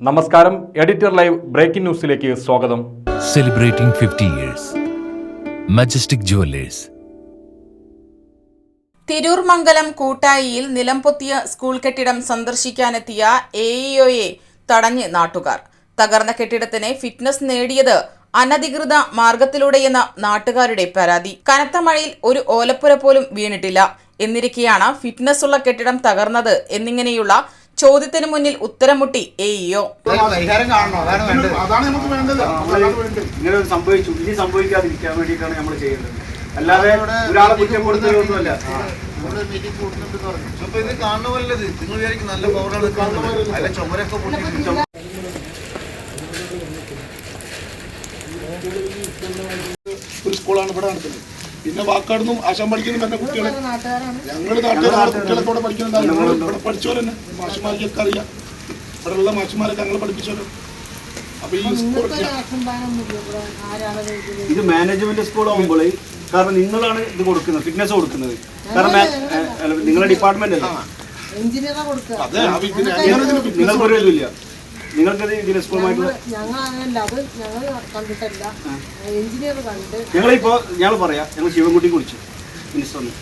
നമസ്കാരം editor live breaking ന്യൂസിലേക്ക് സ്വാഗതം. Celebrating fifty years majestic jewellers Tirur Mangalam കൂട്ടായിയിൽ നിലംപൊത്തിയ സ്കൂൾ കെട്ടിടം സന്ദർശിക്കാനെത്തിയ എ ഇഒയെ തടഞ്ഞ് നാട്ടുകാർ. തകർന്ന കെട്ടിടത്തിന് ഫിറ്റ്നസ് നേടിയത് അനധികൃത മാർഗത്തിലൂടെയെന്ന നാട്ടുകാരുടെ പരാതി. കനത്ത മഴയിൽ ഒരു ഓലപ്പുര പോലും വീണിട്ടില്ല. എന്നിരിക്കെയാണ് ഫിറ്റ്നസ് ഉള്ള കെട്ടിടം തകർന്നത് എന്നിങ്ങനെയുള്ള ചോദ്യത്തിന് മുന്നിൽ ഉത്തരം മുട്ടി എ ഇഒ പരിഹാരം വേണ്ടത്. അതാണ് നമുക്ക് വേണ്ടത്. അതാണ് വേണ്ടത്. ഇങ്ങനെ ഒരു സംഭവിച്ചു. ഇനി സംഭവിക്കാതിരിക്കാൻ വേണ്ടിയിട്ടാണ് നമ്മൾ ചെയ്യേണ്ടത് അല്ലാതെ ഒരാളെ കുറ്റപ്പെടുത്തുകയൊന്നുമല്ല. അപ്പൊ ഇത് കാണുന്ന നിങ്ങൾ വിചാരിക്കും നല്ല പവറാണ് അല്ല ചുമരൊക്കെ ഒരു സ്കൂളാണ് ഇവിടെ നടത്തുന്നത്. പിന്നെ വാക്കാടുന്നും ആശാൻ പഠിക്കുന്ന എന്റെ കുട്ടികളെ. ഞങ്ങൾ നാട്ടുകാരാണ്. കുട്ടികളെ കൂടെ പഠിക്കുന്നുണ്ടാവും ഞങ്ങൾ ഇവിടെ പഠിച്ചവരെന്നെ മാഷിമാർക്കൊക്കെ അറിയാം. ഇവിടെ ഉള്ള മാഷിമാരൊക്കെ ഞങ്ങൾ പഠിപ്പിച്ചവരും. അപ്പൊ ഈ സ്കൂൾ ഇത് മാനേജ്മെന്റ് സ്കൂൾ ആകുമ്പോൾ കാരണം നിങ്ങളാണ് ഇത് കൊടുക്കുന്നത് ഫിറ്റ്നസ് കൊടുക്കുന്നത്. കാരണം നിങ്ങളുടെ ഡിപ്പാർട്ട്മെന്റ് അല്ലേ നിങ്ങൾക്ക് ഒരു ഇതിന് നിങ്ങൾക്കത് ഇതിലെ സ്കൂളുമായിട്ടുള്ള ഞങ്ങൾ അങ്ങനല്ല അത് ഞങ്ങൾ കണ്ടിട്ടല്ല. എഞ്ചിനീയർ കണ്ട്. ഞങ്ങളിപ്പോ ഞങ്ങൾ പറയാം ഞങ്ങൾ ശിവൻകുട്ടി വിളിച്ചു മിനിസ്റ്ററിന്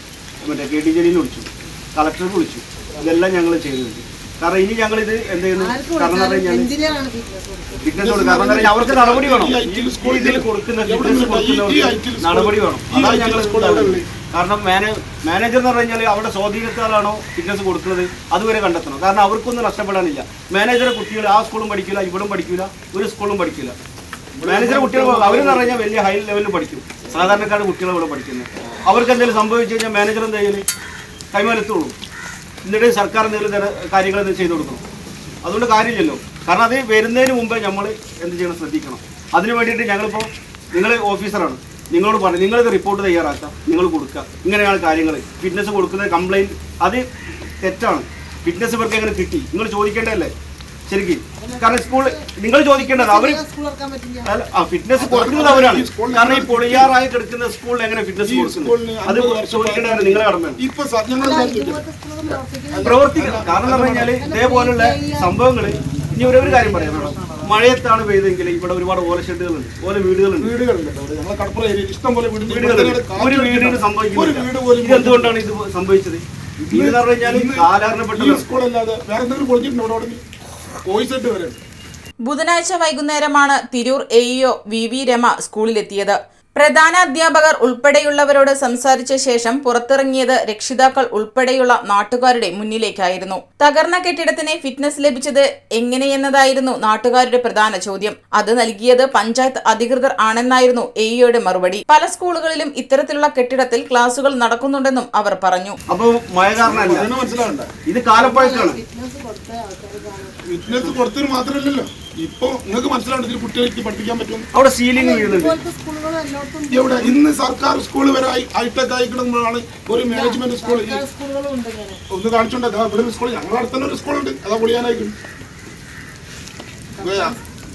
മറ്റേ കെ ടി ജലീലിനെ വിളിച്ചു കളക്ടർക്ക് വിളിച്ചു ഇതെല്ലാം ഞങ്ങൾ ചെയ്തിട്ടുണ്ട്. കാരണം ഇനി ഞങ്ങൾ ഇത് എന്ത് ചെയ്യുന്നു? കാരണം ഫിറ്റ്നസ് ഫിറ്റ്നസ് കാരണം അവർക്ക് നടപടി വേണം. ഈ സ്കൂൾ ഇതിൽ കൊടുക്കുന്ന ഫിറ്റ്നസ് കൊടുക്കുന്നവർക്ക് നടപടി വേണം. അതാണ് ഞങ്ങളുടെ സ്കൂളിൽ ഞങ്ങൾ സ്കൂൾ? കാരണം മാനേ മാനേജർ എന്ന് പറഞ്ഞു കഴിഞ്ഞാൽ അവിടെ സ്വാധീനത്താലാണോ ഫിറ്റ്നസ് കൊടുക്കുന്നത്? അതുവരെ കണ്ടെത്തണം. കാരണം അവർക്കൊന്നും നഷ്ടപ്പെടാനില്ല. മാനേജറെ കുട്ടികൾ ആ സ്കൂളും പഠിക്കില്ല ഇവിടും പഠിക്കില്ല ഒരു സ്കൂളും പഠിക്കില്ല മാനേജറെ കുട്ടികൾ അവരെന്ന് പറഞ്ഞാൽ വലിയ ഹൈ ലെവലിൽ പഠിക്കും. സാധാരണക്കാരുടെ കുട്ടികൾ ഇവിടെ പഠിക്കുന്നത് അവർക്ക് എന്തെങ്കിലും സംഭവിച്ചു കഴിഞ്ഞാൽ മാനേജർ എന്തെങ്കിലും ചെയ്യൽ? കൈമാലത്തുള്ളൂ. എന്നിട്ട് സർക്കാർ എന്തെങ്കിലും തര കാര്യങ്ങൾ ചെയ്തു കൊടുക്കണം. അതുകൊണ്ട് കാര്യമില്ലല്ലോ. കാരണം അത് വരുന്നതിന് മുമ്പേ നമ്മൾ എന്ത് ചെയ്യണം? ശ്രദ്ധിക്കണം. അതിന് വേണ്ടിയിട്ട് ഞങ്ങളിപ്പോൾ നിങ്ങൾ ഓഫീസറാണ് നിങ്ങളോട് പറഞ്ഞു നിങ്ങളിത് റിപ്പോർട്ട് തയ്യാറാക്കുക നിങ്ങൾ കൊടുക്കുക ഇങ്ങനെയാണ് കാര്യങ്ങൾ. ഫിറ്റ്നസ് കൊടുക്കുന്ന കംപ്ലൈന്റ് അത് തെറ്റാണ്. ഫിറ്റ്നസ് ഇവർക്ക് എങ്ങനെ കിട്ടി? നിങ്ങൾ ചോദിക്കേണ്ടതല്ലേ? ശരിക്കും. കാരണം സ്കൂൾ നിങ്ങൾ ചോദിക്കേണ്ടത് അവർ ആ ഫിറ്റ്നസ് കൊടുക്കുന്നത് അവരാണ്. കാരണം ഈ പൊളിയാറായി കിടക്കുന്ന സ്കൂളിൽ എങ്ങനെ ഫിറ്റ്നസ് കൊടുക്കുന്നത്? അത് ചോദിക്കേണ്ടതാണ് നിങ്ങളെ കടമയാണ്. പ്രവർത്തിക്കണം. കാരണം എന്ന് പറഞ്ഞു കഴിഞ്ഞാൽ ഇതേപോലുള്ള സംഭവങ്ങൾ ഇനി ഒരു ഒരു കാര്യം പറയാം. മേഡം മഴയത്താണ് പെയ്തെങ്കിൽ ഇവിടെ ഒരുപാട് ഓല ഷെഡുകളുണ്ട് ഓല വീടുകളുണ്ട്. വീടുകളുണ്ട് അവിടെ കടപ്പുറ ഏരിയയിൽ ഇഷ്ടം പോലെ വീടുകളുണ്ട് ഒരു വീടിന് പോലും ഇത് എന്തുകൊണ്ടാണ് ഇത് സംഭവിച്ചത്? ഇത് എന്ന് പറഞ്ഞു കഴിഞ്ഞാൽ സാധാരണപ്പെട്ട ഈ സ്കൂളല്ലാതെ വേറെ എന്തെങ്കിലും പൊളിച്ചിട്ടുണ്ടോ അവിടെ വരെ ബുധനാഴ്ച വൈകുന്നേരമാണ് Tirur AEO EO V V Rama സ്കൂളിലെത്തിയത്. പ്രധാന അധ്യാപകർ ഉൾപ്പെടെയുള്ളവരോട് സംസാരിച്ച ശേഷം പുറത്തിറങ്ങിയത് രക്ഷിതാക്കൾ ഉൾപ്പെടെയുള്ള നാട്ടുകാരുടെ മുന്നിലേക്കായിരുന്നു. തകർന്ന കെട്ടിടത്തിന് ഫിറ്റ്നസ് ലഭിച്ചത് എങ്ങനെയെന്നതായിരുന്നു നാട്ടുകാരുടെ പ്രധാന ചോദ്യം. അത് നൽകിയത് പഞ്ചായത്ത് അധികൃതർ ആണെന്നായിരുന്നു എഇയുടെ മറുപടി. പല സ്കൂളുകളിലും ഇത്തരത്തിലുള്ള കെട്ടിടത്തിൽ ക്ലാസുകൾ നടക്കുന്നുണ്ടെന്നും അവർ പറഞ്ഞു. അപ്പോൾ മഴ കാരണം മനസ്സിലാവണ്ട. ഇത് കാലപ്പഴക്കാണ്. ആൾക്കാർ കൊടുത്തത് മാത്രമല്ലല്ലോ. ഇപ്പൊ നിങ്ങൾക്ക് മനസ്സിലാണ് ഇതിൽ കുട്ടികൾക്ക് പഠിപ്പിക്കാൻ പറ്റും. അവിടെ സീലിംഗ് വീഴുന്നുണ്ട് എവിടെ? ഇന്ന് സർക്കാർ സ്കൂൾ വരെ ഹൈടെക് ആയിക്കണമെന്നാണ് ഒരു മാനേജ്മെന്റ് സ്കൂൾ ഒന്ന് കാണിച്ചോണ്ട്. ഇവിടെ ഒരു സ്കൂൾ ഞങ്ങളുടെ അടുത്തന്നെ ഒരു സ്കൂളുണ്ട് അതാ പൊളിയാനായിരിക്കും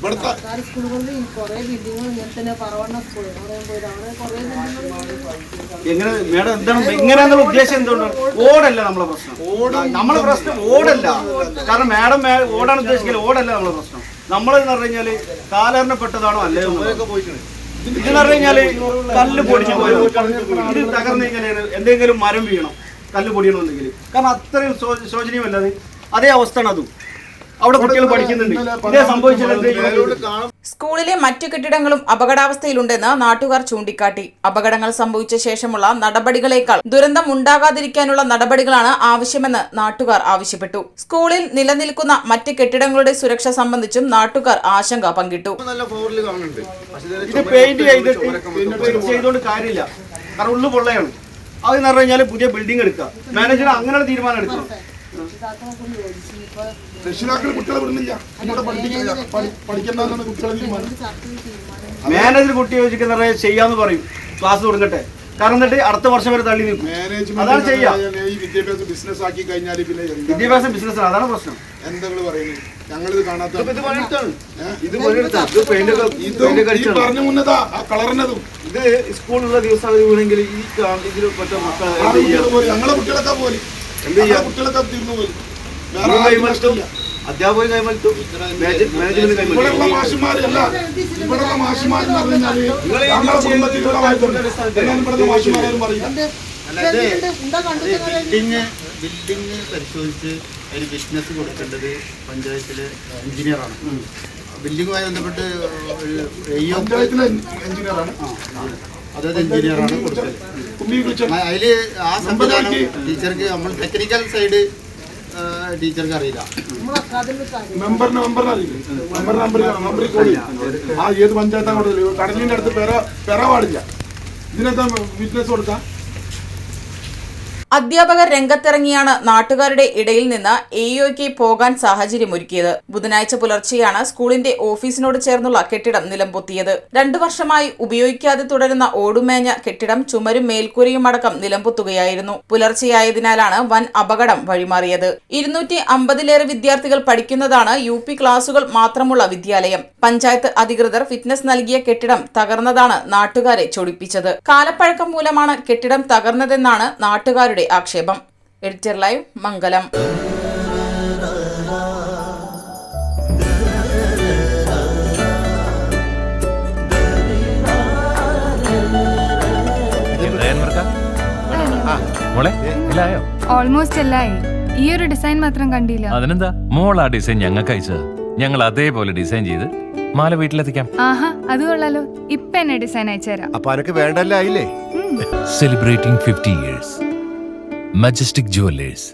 ഇവിടുത്തെ സർക്കാർ സ്കൂളുകളിൽ കുറെ ബിൽഡിങ്ങുകൾ ഇങ്ങനെ തന്നെ പറവണ്ണ സ്കൂൾ അവിടെ പോയത് അവിടെ കുറെ ബിൽഡിങ്ങുകൾ എങ്ങനെ മേഡം എന്താണ് ഇങ്ങനെയുള്ള ഉദ്ദേശം എന്തുകൊണ്ടാണ് ഓടല്ല നമ്മളെ പ്രശ്നം. നമ്മളെ പ്രശ്നം ഓടല്ല. കാരണം മേഡം ഓടാണ് ഉദ്ദേശിക്കുന്നത് ഓടല്ല നമ്മളെ പ്രശ്നം. നമ്മളെന്ന് പറഞ്ഞു കഴിഞ്ഞാൽ കാലഹരണപ്പെട്ടതാണോ അല്ലേ. ഇതെന്ന് പറഞ്ഞു കഴിഞ്ഞാൽ കല്ല് പൊടിച്ചു പോയോ? ഇത് തകർന്നു കഴിഞ്ഞാൽ എന്തെങ്കിലും മരം വീണോ? കല്ല് പൊടിയണമെന്നുണ്ടെങ്കിൽ കാരണം അത്രയും ശോചനീയമല്ലാതെ ശോചനീയമല്ല അതേ അവസ്ഥയാണ് അതും. അവിടെ കുട്ടികൾ പഠിക്കുന്നുണ്ട്. ഇതേ സ്കൂളിലെ മറ്റു കെട്ടിടങ്ങളും അപകടാവസ്ഥയിലുണ്ടെന്ന് നാട്ടുകാർ ചൂണ്ടിക്കാട്ടി. അപകടങ്ങൾ സംഭവിച്ച ശേഷമുള്ള നടപടികളേക്കാൾ ദുരന്തം ഉണ്ടാകാതിരിക്കാനുള്ള നടപടികളാണ് ആവശ്യമെന്ന് നാട്ടുകാർ ആവശ്യപ്പെട്ടു. സ്കൂളിൽ നിലനിൽക്കുന്ന മറ്റ് കെട്ടിടങ്ങളുടെ സുരക്ഷ സംബന്ധിച്ചും നാട്ടുകാർ ആശങ്ക പങ്കിട്ടു. ഇത് പെയിന്റ് ചെയ്തിട്ട് ചെയ്തുകൊണ്ട് കാര്യമില്ല. കാരണം ഉള്ളു പൊള്ളയാണ്. അത് എന്ന് പറഞ്ഞു കഴിഞ്ഞാൽ പുതിയ ബിൽഡിംഗ് എടുക്കുക. മാനേജർ അങ്ങനെയുള്ള തീരുമാനം എടുക്കണം രക്ഷിതാക്കൾ കുട്ടികളെ വിടുന്നില്ല. ഇവിടെ പഠിപ്പിക്കില്ല പഠിക്കണ്ടെന്നാണ് കുട്ടികളെ തീരുമാനം. മാനേജർ കുട്ടി യോജിക്കുന്ന ചെയ്യാന്ന് പറയും. ക്ലാസ് തുടങ്ങട്ടെ. കാരണം എന്നിട്ട് അടുത്ത വർഷം വരെ തള്ളി നിൽക്കും. അതാണ് ചെയ്യാ. മാനേജ്മെന്റ് ഈ വിദ്യാഭ്യാസ ബിസിനസ് ആക്കി കഴിഞ്ഞാൽ പിന്നെ വിദ്യാഭ്യാസ ബിസിനസ് അതാണ് പ്രശ്നം. പറയുന്നത്? ഞങ്ങളിത് കാണാത്ത പറഞ്ഞ മുന്നതാ ആ കളറിനതും. ഇത് സ്കൂളിലുള്ള ദിവസം അവർ വീണെങ്കിൽ ഈ ഇതിൽ പെട്ട മക്കളെ ഞങ്ങളെ കുട്ടികളൊക്കെ പോലെ കുട്ടികളൊക്കെ പോയി. കൈമാറ്റം മാനേജ്മെന്റ് ഇവിടെയുള്ള മാഷിമാരല്ല. ഇവിടെയുള്ള മാഷിമാരെന്ന് പറഞ്ഞാൽ ഞങ്ങളുടെ ഇവിടുത്തെ മാഷിമാരും ബിൽഡിങ് ബിൽഡിങ് പരിശോധിച്ച് ഒരു ബിസിനസ് കൊടുക്കേണ്ടത് പഞ്ചായത്തിലെ എഞ്ചിനീയറാണ്. ബിൽഡിങ്ങുമായി ബന്ധപ്പെട്ട് ഒരു പഞ്ചായത്തിലെ എഞ്ചിനീയറാണ്. അതായത് എഞ്ചിനീയറാണ് കൊടുത്തത്. അതിൽ ആ സംവിധാനം ടീച്ചർക്ക് നമ്മൾ ടെക്നിക്കൽ സൈഡ് ടീച്ചർക്ക് അറിയില്ല. മെമ്പറിന് അറിയില്ല. മെമ്പർ നമ്പർ നമ്പറിൽ കോൾ ചെയ്യും ആ ഏത് പഞ്ചായത്താണ് കടലിന്റെ അടുത്ത് പെര പെര പാടില്ല. ഇതിനെന്താ വിറ്റ്നസ് കൊടുക്കാം? അധ്യാപകർ രംഗത്തിറങ്ങിയാണ് നാട്ടുകാരുടെ ഇടയിൽ നിന്ന് എഇഒയ്ക്ക് പോകാൻ സാഹചര്യമൊരുക്കിയത്. ബുധനാഴ്ച പുലർച്ചെയാണ് സ്കൂളിന്റെ ഓഫീസിനോട് ചേർന്നുള്ള കെട്ടിടം നിലംപൊത്തിയത്. രണ്ടു വർഷമായി ഉപയോഗിക്കാതെ തുടരുന്ന ഓടുമേഞ്ഞ കെട്ടിടം ചുമരും മേൽക്കൂരയും അടക്കം നിലംപൊത്തുകയായിരുന്നു. പുലർച്ചെയായതിനാലാണ് വൻ അപകടം വഴിമാറിയത്. ഇരുന്നൂറ്റി അമ്പതിലേറെ വിദ്യാർത്ഥികൾ പഠിക്കുന്നതാണ് യു പി ക്ലാസുകൾ മാത്രമുള്ള വിദ്യാലയം. പഞ്ചായത്ത് അധികൃതർ ഫിറ്റ്നസ് നൽകിയ കെട്ടിടം തകർന്നതാണ് നാട്ടുകാരെ ചൊടിപ്പിച്ചത്. കാലപ്പഴക്കം മൂലമാണ് കെട്ടിടം തകർന്നതെന്നാണ് നാട്ടുകാരുടെ ആക്ഷേപം. Editor live Mangalam. ഓൾമോസ്റ്റ് എല്ലായി. ഈ ഒരു ഡിസൈൻ മാത്രം കണ്ടില്ല. അതിനെന്താ? മോൾ ആ ഡിസൈൻ ഞങ്ങൾക്ക് അയച്ചത്. ഞങ്ങൾ അതേപോലെ ഡിസൈൻ ചെയ്ത് മാല വീട്ടിലെത്തിക്കാം. ആഹാ അത് കൊള്ളാലോ. ഇപ്പൊ എന്നെ ഡിസൈൻ അയച്ചുതരാം. അപ്പൊ അനക്ക് വേണ്ടല്ല celebrating fifty years Majestic Jewellers